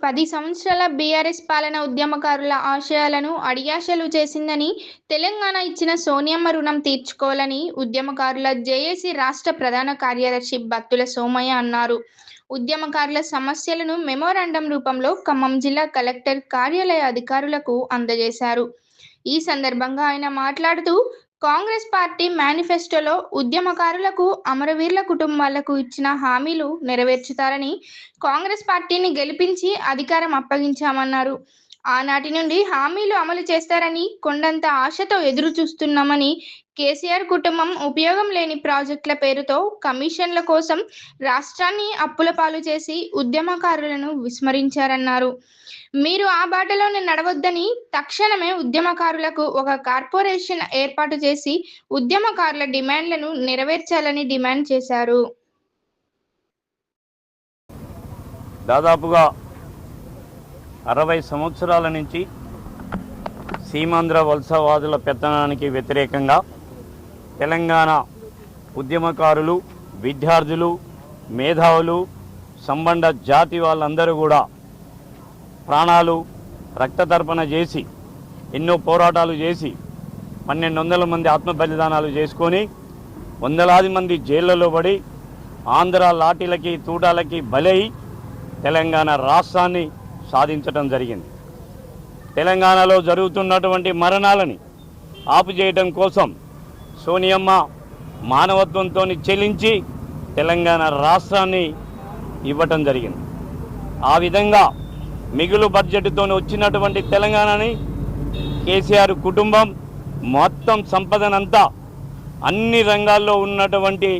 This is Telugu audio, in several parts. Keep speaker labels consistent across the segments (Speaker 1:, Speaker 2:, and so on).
Speaker 1: పది సంవత్సరాల బీఆర్ఎస్ పాలన ఉద్యమకారుల ఆశయాలను అడియాశలు చేసిందని తెలంగాణ ఇచ్చిన సోనియమ్మ రుణం తీర్చుకోవాలని ఉద్యమకారుల జేఏసీ రాష్ట్ర ప్రధాన కార్యదర్శి బత్తుల సోమయ్య అన్నారు. ఉద్యమకారుల సమస్యలను మెమోరాండం రూపంలో ఖమ్మం జిల్లా కలెక్టర్ కార్యాలయ అధికారులకు అందజేశారు. ఈ సందర్భంగా ఆయన మాట్లాడుతూ కాంగ్రెస్ పార్టీ మేనిఫెస్టోలో ఉద్యమకారులకు అమరవీరుల కుటుంబాలకు ఇచ్చిన హామీలు నెరవేర్చుతారని కాంగ్రెస్ పార్టీని గెలిపించి అధికారం అప్పగించామన్నారు. ఆనాటి నుండి హామీలు అమలు చేస్తారని కొండంత ఆశతో ఎదురు చూస్తున్నామని కేసీఆర్ కుటుంబం ఉపయోగం లేని ప్రాజెక్టుల పేరుతో కమిషన్ల కోసం రాష్ట్రాన్ని అప్పుల పాలు చేసి ఉద్యమకారులను విస్మరించారన్నారు. మీరు ఆ బాటలోనే నడవద్దని తక్షణమే ఉద్యమకారులకు ఒక కార్పొరేషన్ ఏర్పాటు చేసి ఉద్యమకారుల డిమాండ్లను నెరవేర్చాలని డిమాండ్ చేశారు.
Speaker 2: దాదాపుగా అరవై సంవత్సరాల నుంచి సీమాంధ్ర వలసవాదుల పెత్తనానికి వ్యతిరేకంగా తెలంగాణ ఉద్యమకారులు విద్యార్థులు మేధావులు సంబంధ జాతి వాళ్ళందరూ కూడా ప్రాణాలు రక్తతర్పణ చేసి ఎన్నో పోరాటాలు చేసి పన్నెండు వందల మంది ఆత్మ బలిదానాలు చేసుకొని వందలాది మంది జైళ్ళలో పడి ఆంధ్ర లాఠీలకి తూటాలకి బలై తెలంగాణ రాష్ట్రాన్ని సాధించడం జరిగింది. తెలంగాణలో జరుగుతున్నటువంటి మరణాలని ఆపు చేయడం కోసం సోనియమ్మ మానవత్వంతో చెల్లించి తెలంగాణ రాష్ట్రాన్ని ఇవ్వటం జరిగింది. ఆ విధంగా మిగులు బడ్జెట్తో వచ్చినటువంటి తెలంగాణని కేసీఆర్ కుటుంబం మొత్తం సంపదనంతా అన్ని రంగాల్లో ఉన్నటువంటి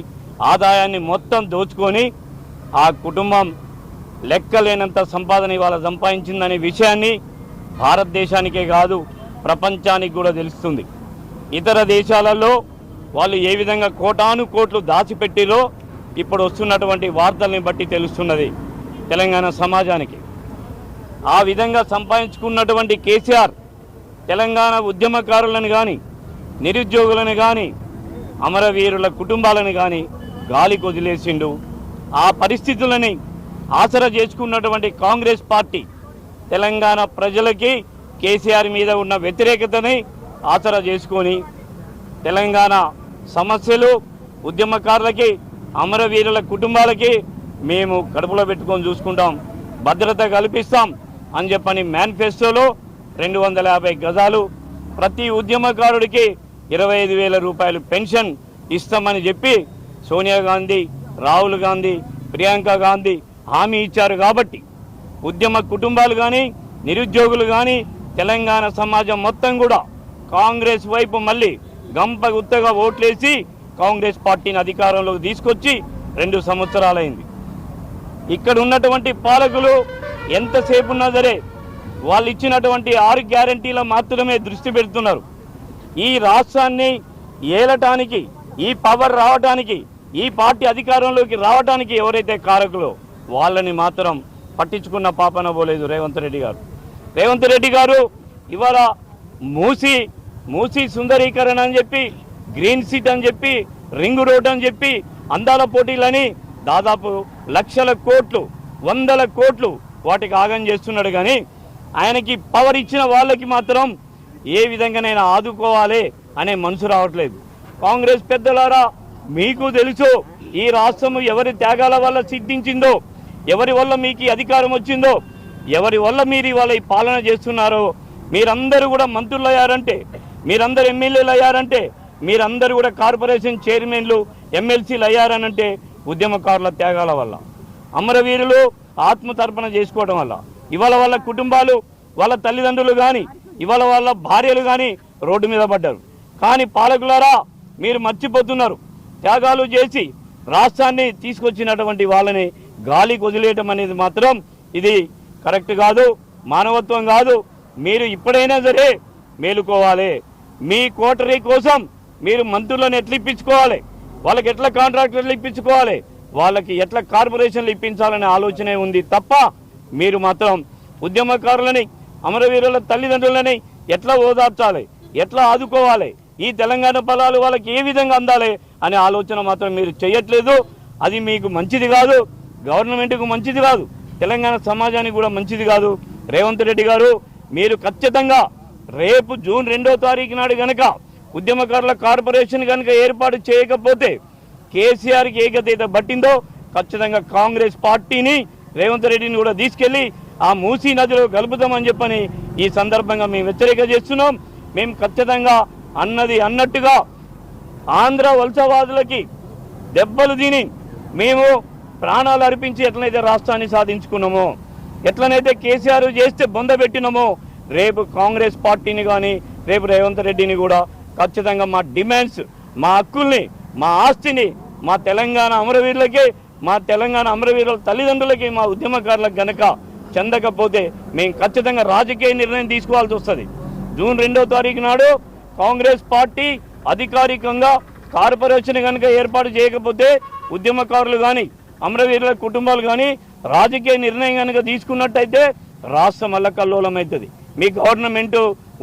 Speaker 2: ఆదాయాన్ని మొత్తం దోచుకొని ఆ కుటుంబం లెక్కలేనంత సంపాదన ఇవాళ సంపాదించిందనే విషయాన్ని భారతదేశానికే కాదు ప్రపంచానికి కూడా తెలుస్తుంది. ఇతర దేశాలలో వాళ్ళు ఏ విధంగా కోటాను కోట్లు దాచిపెట్టిరో ఇప్పుడు వస్తున్నటువంటి వార్తల్ని బట్టి తెలుస్తున్నది తెలంగాణ సమాజానికి. ఆ విధంగా సంపాదించుకున్నటువంటి కేసీఆర్ తెలంగాణ ఉద్యమకారులను కానీ నిరుద్యోగులను కానీ అమరవీరుల కుటుంబాలను కానీ గాలికి వదిలేసిండు. ఆ పరిస్థితులని ఆసరా చేసుకున్నటువంటి కాంగ్రెస్ పార్టీ తెలంగాణ ప్రజలకి కేసీఆర్ మీద ఉన్న వ్యతిరేకతని ఆసరా చేసుకొని తెలంగాణ సమస్యలు ఉద్యమకారులకి అమరవీరుల కుటుంబాలకి మేము కడుపులో పెట్టుకొని చూసుకుంటాం. భద్రత కల్పిస్తాం అని చెప్పని మేనిఫెస్టోలో రెండు వందల యాభై గజాలు ప్రతి ఉద్యమకారుడికి ఇరవై ఐదు వేల రూపాయలు పెన్షన్ ఇస్తామని చెప్పి సోనియా గాంధీ రాహుల్ గాంధీ ప్రియాంక గాంధీ హామీ ఇచ్చారు కాబట్టి ఉద్యమ కుటుంబాలు కానీ నిరుద్యోగులు కానీ తెలంగాణ సమాజం మొత్తం కూడా కాంగ్రెస్ వైపు మళ్ళీ గంప గుత్తగా ఓట్లేసి కాంగ్రెస్ పార్టీని అధికారంలోకి తీసుకొచ్చి రెండు సంవత్సరాలైంది. ఇక్కడ ఉన్నటువంటి పాలకులు ఎంతసేపు ఉన్నా సరే వాళ్ళు ఇచ్చినటువంటి ఆరు గ్యారంటీల మాత్రమే దృష్టి పెడుతున్నారు. ఈ రాష్ట్రాన్ని ఏలటానికి ఈ పవర్ రావటానికి ఈ పార్టీ అధికారంలోకి రావటానికి ఎవరైతే కారకులో వాళ్ళని మాత్రం పట్టించుకున్న పాపన పోలేదు రేవంత్ రెడ్డి గారు. రేవంత్ రెడ్డి గారు ఇవాళ మూసి మూసి సుందరీకరణ అని చెప్పి గ్రీన్ సీట్ అని చెప్పి రింగ్ రోడ్ అని చెప్పి అందాల పోటీలని దాదాపు లక్షల కోట్లు వందల కోట్లు వాటికి ఆగం చేస్తున్నాడు కానీ ఆయనకి పవర్ ఇచ్చిన వాళ్ళకి మాత్రం ఏ విధంగానైనా ఆదుకోవాలి అనే మనసు రావట్లేదు. కాంగ్రెస్ పెద్దలారా మీకు తెలుసు ఈ రాష్ట్రం ఎవరి త్యాగాల వల్ల సిద్ధించిందో ఎవరి వల్ల మీకు అధికారం వచ్చిందో ఎవరి వల్ల మీరు ఇవాళ ఈ పాలన చేస్తున్నారో మీరందరూ కూడా మంత్రులు అయ్యారంటే మీరందరూ ఎమ్మెల్యేలు అయ్యారంటే మీరందరూ కూడా కార్పొరేషన్ చైర్మన్లు ఎమ్మెల్సీలు అయ్యారనంటే ఉద్యమకారుల త్యాగాల వల్ల అమరవీరులు ఆత్మతర్పణ చేసుకోవడం వల్ల ఇవాళ వాళ్ళ కుటుంబాలు వాళ్ళ తల్లిదండ్రులు కానీ ఇవాళ వాళ్ళ భార్యలు కానీ రోడ్డు మీద పడ్డారు. కానీ పాలకులారా మీరు మర్చిపోతున్నారు. త్యాగాలు చేసి రాష్ట్రాన్ని తీసుకొచ్చినటువంటి వాళ్ళని గాలికి వదిలేయటం అనేది మాత్రం ఇది కరెక్ట్ కాదు మానవత్వం కాదు. మీరు ఇప్పుడైనా సరే మేలుకోవాలి. మీ కోటరీ కోసం మీరు మంత్రులను ఎట్లా ఇప్పించుకోవాలి? వాళ్ళకి ఎట్లా కాంట్రాక్టర్లు ఇప్పించుకోవాలి? వాళ్ళకి ఎట్లా కార్పొరేషన్లు ఇప్పించాలనే ఆలోచనే ఉంది తప్ప మీరు మాత్రం ఉద్యమకారులని అమరవీరుల తల్లిదండ్రులని ఎట్లా ఓదార్చాలి? ఎట్లా ఆదుకోవాలి? ఈ తెలంగాణ ఫలాలు వాళ్ళకి ఏ విధంగా అందాలి? అనే ఆలోచన మాత్రం మీరు చేయట్లేదు. అది మీకు మంచిది కాదు. గవర్నమెంట్కు మంచిది కాదు. తెలంగాణ సమాజానికి కూడా మంచిది కాదు. రేవంత్ రెడ్డి గారు మీరు ఖచ్చితంగా రేపు జూన్ రెండో తారీఖు నాడు గనక ఉద్యమకారుల కార్పొరేషన్ కనుక ఏర్పాటు చేయకపోతే కేసీఆర్కి ఏకత పట్టిందో ఖచ్చితంగా కాంగ్రెస్ పార్టీని రేవంత్ రెడ్డిని కూడా తీసుకెళ్ళి ఆ మూసీ నదిలో కలుపుతామని చెప్పని ఈ సందర్భంగా మేము హెచ్చరిక చేస్తున్నాం. మేము ఖచ్చితంగా అన్నది అన్నట్టుగా ఆంధ్ర వలసవాదులకి దెబ్బలు తిని మేము ప్రాణాలు అర్పించి ఎట్లనైతే రాష్ట్రాన్ని సాధించుకున్నామో ఎట్లనైతే కేసీఆర్ చేస్తే బొంద పెట్టినామో రేపు కాంగ్రెస్ పార్టీని కానీ రేపు రేవంత్ రెడ్డిని కూడా ఖచ్చితంగా మా డిమాండ్స్ మా హక్కుల్ని మా ఆస్తిని మా తెలంగాణ అమరవీరులకి మా తెలంగాణ అమరవీరుల తల్లిదండ్రులకి మా ఉద్యమకారులకు గనక చెందకపోతే మేము ఖచ్చితంగా రాజకీయ నిర్ణయం తీసుకోవాల్సి వస్తుంది. జూన్ రెండో తారీఖు నాడు కాంగ్రెస్ పార్టీ అధికారికంగా కార్పొరేషన్ కనుక ఏర్పాటు చేయకపోతే ఉద్యమకారులు కానీ అమరవీరుల కుటుంబాలు కానీ రాజకీయ నిర్ణయం కనుక తీసుకున్నట్టయితే రాష్ట్రం అల్లకల్లోలం అవుతుంది. మీ గవర్నమెంట్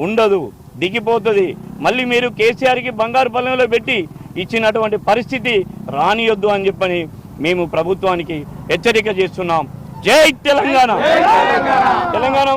Speaker 2: ఉండదు దిగిపోతుంది. మళ్ళీ మీరు కేసీఆర్కి బంగారు పల్లెంలో పెట్టి ఇచ్చినటువంటి పరిస్థితి రానియొద్దు అని చెప్పని మేము ప్రభుత్వానికి హెచ్చరిక చేస్తున్నాం. జై తెలంగాణ! తెలంగాణ